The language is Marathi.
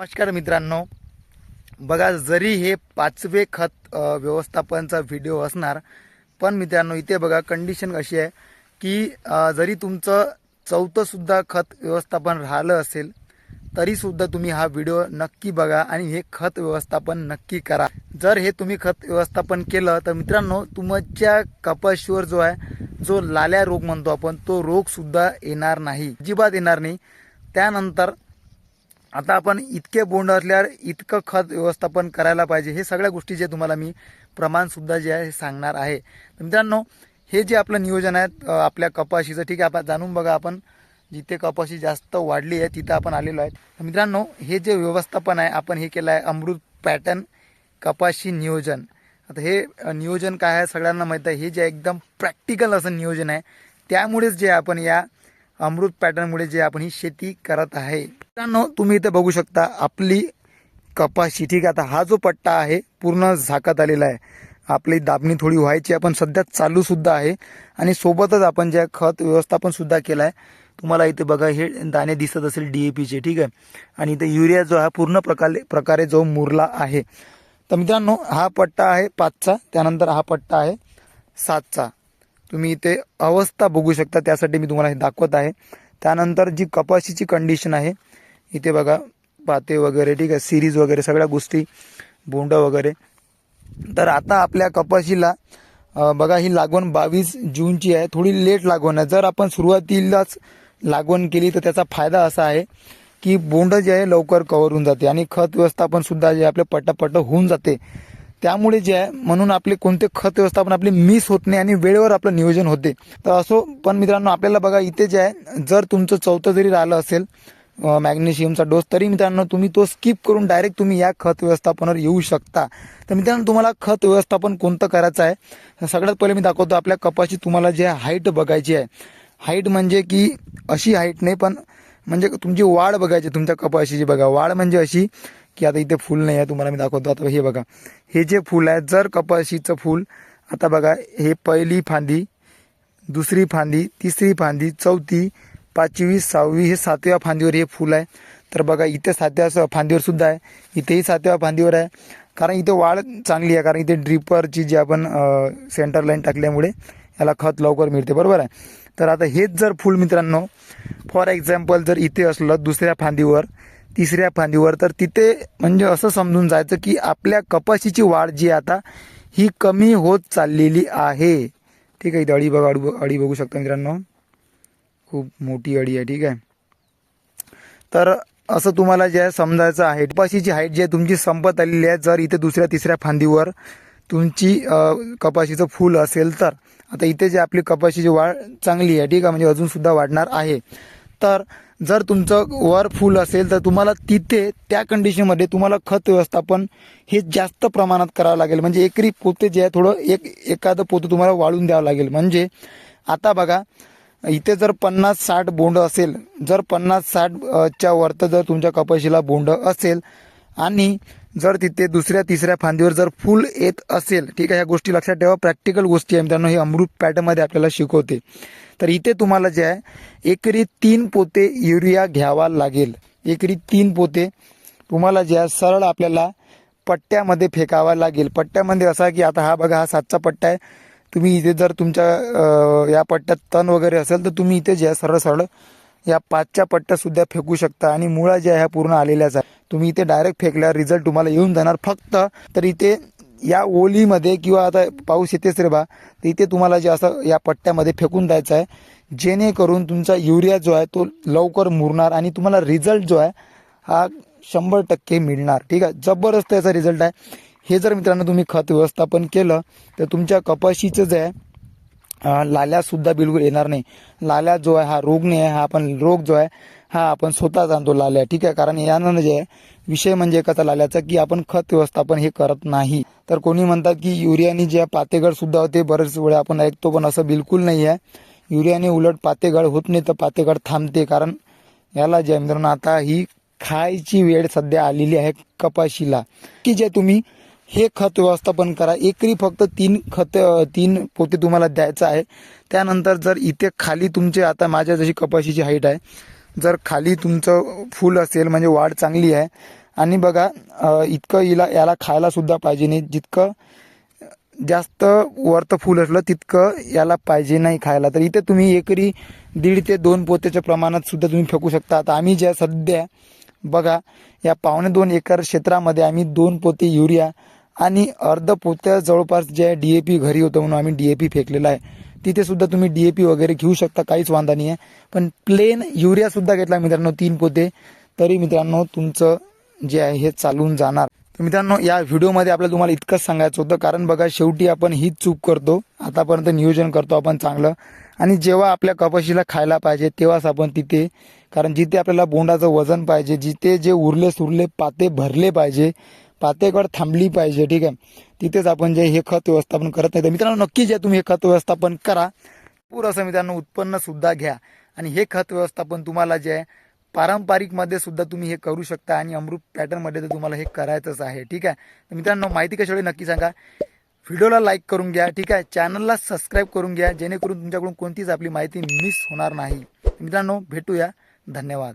नमस्कार मित्रांनो. बघा जरी हे पाचवे खत व्यवस्थापनचा व्हिडिओ असणार पण मित्रांनो इथे बघा कंडिशन अशी आहे की जरी तुमचं चौथंसुद्धा खत व्यवस्थापन राहिलं असेल तरीसुद्धा तुम्ही हा व्हिडिओ नक्की बघा आणि हे खत व्यवस्थापन नक्की करा. जर हे तुम्ही खत व्यवस्थापन केलं तर मित्रांनो तुमच्या कपाशीवर जो आहे जो लाल्या रोग म्हणतो आपण तो रोगसुद्धा येणार नाही अजिबात येणार नाही. त्यानंतर आता आपण इतके बोंड असल्यावर इतकं खत व्यवस्थापन करायला पाहिजे. हे सगळ्या गोष्टी जे तुम्हाला मी प्रमाणसुद्धा जे आहे हे सांगणार आहे. तर मित्रांनो हे जे आपलं नियोजन आहे आपल्या कपाशीचं ठीक आहे आपण जाणून बघा आपण. जिथे कपाशी जास्त वाढली आहे तिथं आपण आलेलो आहे. तर मित्रांनो हे जे व्यवस्थापन आहे आपण हे केलं आहे अमृत पॅटर्न कपाशी नियोजन. आता हे नियोजन काय आहे सगळ्यांना माहीत आहे. हे जे एकदम प्रॅक्टिकल असं नियोजन आहे त्यामुळेच जे आपण या अमृत पॅटर्नमुळे जे आपण ही शेती करत आहे. मित्रांनो तुम्ही इथे बघू शकता आपली कपाशी ठीक आहे आता हा जो पट्टा आहे पूर्ण झाकत आलेला आहे. आपली दाबणी थोडी व्हायची आहे, पण सध्या चालू सुद्धा आहे. आणि सोबतच आपण जे खत व्यवस्थापन सुद्धा केलं आहे तुम्हाला इथे बघा हे दाणे दिसत असेल डी ए पीचे ठीक आहे. आणि इथे युरिया जो आहे पूर्ण प्रकारे प्रकारे जो मुरला आहे. तर मित्रांनो हा पट्टा आहे पाचचा त्यानंतर हा पट्टा आहे सातचा. तुम्ही इथे अवस्था बघू शकता त्यासाठी मी तुम्हाला हे दाखवत आहे. त्यानंतर जी कपाशीची कंडिशन आहे इथे बघा पाते वगैरे ठीक आहे सिरीज वगैरे सगळ्या गोष्टी बोंड वगैरे. तर आता आपल्या कपाशीला बघा ही लागवण बावीस जूनची आहे. थोडी लेट लागवण आहे. जर आपण सुरुवातीलाच लागवण केली तर त्याचा फायदा असा आहे की बोंड जे आहे लवकर कव्हर होऊन जाते आणि खत व्यवस्थापन सुद्धा जे आपले पटापट होऊन जाते. त्यामुळे जे आहे म्हणून आपले कोणते खत व्यवस्थापन आपले मिस होत नाही आणि वेळेवर आपलं नियोजन होते. तर असो पण मित्रांनो आपल्याला बघा इथे जे आहे जर तुमचं चौथं जरी राहिलं असेल मॅग्नेशियमचा डोस. तरी मित्रांनो तुम्ही तो स्किप करून डायरेक्ट तुम्ही या खत व्यवस्थापनावर येऊ शकता. तर मित्रांनो तुम्हाला खत व्यवस्थापन कोणतं करायचं आहे? सगळ्यात पहिले मी दाखवतो आपल्या कपाशी तुम्हाला जे हाईट बघायची आहे. हाईट म्हणजे की अशी हाईट नाही पण म्हणजे तुमची वाढ बघायची तुमच्या कपाशीची बघा. वाढ म्हणजे अशी की आता इथे फुल नाही आहे तुम्हाला मी दाखवतो. आता हे बघा. हे जे फुल आहे जर कपाशीचं फुल आता बघा हे पहिली फांदी दुसरी फांदी तिसरी फांदी चौथी पाचवी सहावी हे सातव्या फांदीवर हे फूल आहे. तर बघा इथे सातव्या स- फांदीवर सुद्धा आहे. इथेही सातव्या फांदीवर आहे. कारण इथे वाढ चांगली आहे. कारण इथे ड्रिपरची जी आपण सेंटर लाईन टाकल्यामुळे याला खत लवकर मिळते. बरोबर आहे? तर आता हेच जर फुल मित्रांनो फॉर एक्झाम्पल जर इथे असलं दुसऱ्या फांदीवर तिसऱ्या फांदीवर तर तिथे म्हणजे असं समजून जायचं की आपल्या कपाशीची वाढ जी आता ही कमी होत चाललेली आहे. ठीक आहे इथे अळी बघा अळी बघू शकता मित्रांनो. खूप मोठी अडी आहे ठीक आहे? तर असं तुम्हाला जे आहे समजायचं आहे. कपाशीची हाईट जी आहे तुमची संपत आलेली आहे. जर इथे दुसऱ्या तिसऱ्या फांदीवर तुमची कपाशीचं फूल असेल तर. आता इथे जे आपली कपाशीची वाढ चांगली आहे ठीक आहे? म्हणजे अजूनसुद्धा वाढणार आहे. तर जर तुमचं वर फूल असेल तर तुम्हाला तिथे त्या कंडिशनमध्ये तुम्हाला खत व्यवस्थापन हे जास्त प्रमाणात करावं लागेल. म्हणजे एकरी पोते जे आहे थोडं एक एखादं पोतं तुम्हाला वाळून द्यावं लागेल. म्हणजे आता बघा इथे जर पन्नास साठ बोंड असेल जर पन्नास साठ च्या वरत जर तुमच्या कपाशीला बोंड असेल आणि जर तिथे दुसऱ्या तिसऱ्या फांदीवर जर फुल येत असेल ठीक आहे ह्या गोष्टी लक्षात ठेवा. प्रॅक्टिकल गोष्टी आहे मित्रांनो हे अमृत पॅटर्नमध्ये आपल्याला शिकवते. तर इथे तुम्हाला जे आहे एकरी तीन पोते युरिया घ्यावा लागेल. एकरी तीन पोते तुम्हाला जे आहे सरळ आपल्याला पट्ट्यामध्ये फेकावा लागेल. पट्ट्यामध्ये असा की आता हा बघा हा सातचा पट्टा आहे. तुम्ही इथे जर तुमच्या या पट्ट्यात तण वगैरे असेल तर तुम्ही इथे जे सरळ सरळ या पाचच्या पट्ट्या सुद्धा फेकू शकता. आणि मुळा ज्या ह्या पूर्ण आलेल्याच आहे तुम्ही इथे डायरेक्ट फेकल्यावर रिझल्ट तुम्हाला येऊन जाणार. फक्त तर इथे या ओलीमध्ये किंवा आता पाऊस येतेच रे बा तर इथे तुम्हाला जे असं या पट्ट्यामध्ये फेकून द्यायचं आहे. जेणेकरून तुमचा युरिया जो आहे तो लवकर मुरणार आणि तुम्हाला रिझल्ट जो आहे हा शंभर टक्के मिळणार. ठीक आहे? जबरदस्त याचा रिझल्ट आहे. हे जर मित्रांनो तुम्ही खत व्यवस्थापन केलं तर तुमच्या कपाशीचं जे आहे लाल्यासुद्धा बिलकुल येणार नाही. लाल्या जो आहे हा रोग नाही आहे हा आपण रोग जो आहे हा आपण स्वतः जाणतो लाल्या. ठीक आहे? कारण यानं जे आहे विषय म्हणजे कसा लाल्याचा की आपण खत व्यवस्थापन हे करत नाही. तर कोणी म्हणतात की युरियाने जे पातेगड सुद्धा होते बरेच वेळा आपण ऐकतो पण असं बिलकुल नाही आहे. युरियाने उलट पातेगड होत नाही तर पातेगड थांबते. कारण याला जे आहे मित्रांनो आता ही खायची वेळ सध्या आलेली आहे कपाशीला. की जे तुम्ही हे खत व्यवस्थापन करा. एकरी फक्त तीन खत तीन पोते तुम्हाला द्यायचं आहे. त्यानंतर जर इथे खाली तुमचे आता माझ्या जशी कपाशीची हाईट आहे जर खाली तुमचं फुल असेल म्हणजे वाढ चांगली आहे. आणि बघा इतकं हिला याला खायला सुद्धा पाहिजे नाही. जितकं जास्त वरतं फुल असलं तितकं याला पाहिजे नाही खायला. तर इथे तुम्ही एकरी दीड ते दोन पोत्याच्या प्रमाणात सुद्धा तुम्ही फेकू शकता. आता आम्ही ज्या सध्या बघा या पावणे दोन एकर क्षेत्रामध्ये आम्ही दोन पोते युरिया आणि अर्ध पोत्या जवळपास जे डी ए पी घरी होतं म्हणून आम्ही डी ए पी फेकलेला आहे. तिथे सुद्धा तुम्ही डी ए पी वगैरे घेऊ शकता काहीच वांधा नाही आहे पण प्लेन युरिया सुद्धा घेतला मित्रांनो तीन पोते. तरी मित्रांनो तुमचं जे आहे हे चालून जाणार. तर मित्रांनो या व्हिडिओमध्ये आपल्याला तुम्हाला इतकंच सांगायचं होतं. कारण बघा शेवटी आपण हीच चूक करतो. आतापर्यंत नियोजन करतो आपण चांगलं. आणि जेव्हा आपल्या कपाशीला खायला पाहिजे तेव्हाच आपण तिथे कारण जिथे आपल्याला बोंडाचं वजन पाहिजे जिथे जे उरले सुरले पाते भरले पाहिजे पातेगड थांबली पाहिजे ठीक आहे? तिथेच आपण जे हे खत व्यवस्थापन करत नाही. तर मित्रांनो नक्की जे तुम्ही हे खत व्यवस्थापन करा. पूर असं मित्रांनो उत्पन्नसुद्धा घ्या. आणि हे खत व्यवस्थापन तुम्हाला जे आहे पारंपरिकमध्ये सुद्धा तुम्ही हे करू शकता आणि अमृत पॅटर्नमध्ये तर तुम्हाला हे करायचंच आहे ठीक आहे? तर मित्रांनो माहिती कशावेळी नक्की सांगा? व्हिडिओला लाईक करून घ्या ठीक आहे? चॅनलला सबस्क्राईब करून घ्या जेणेकरून तुमच्याकडून कोणतीच आपली माहिती मिस होणार नाही. मित्रांनो भेटूया. धन्यवाद.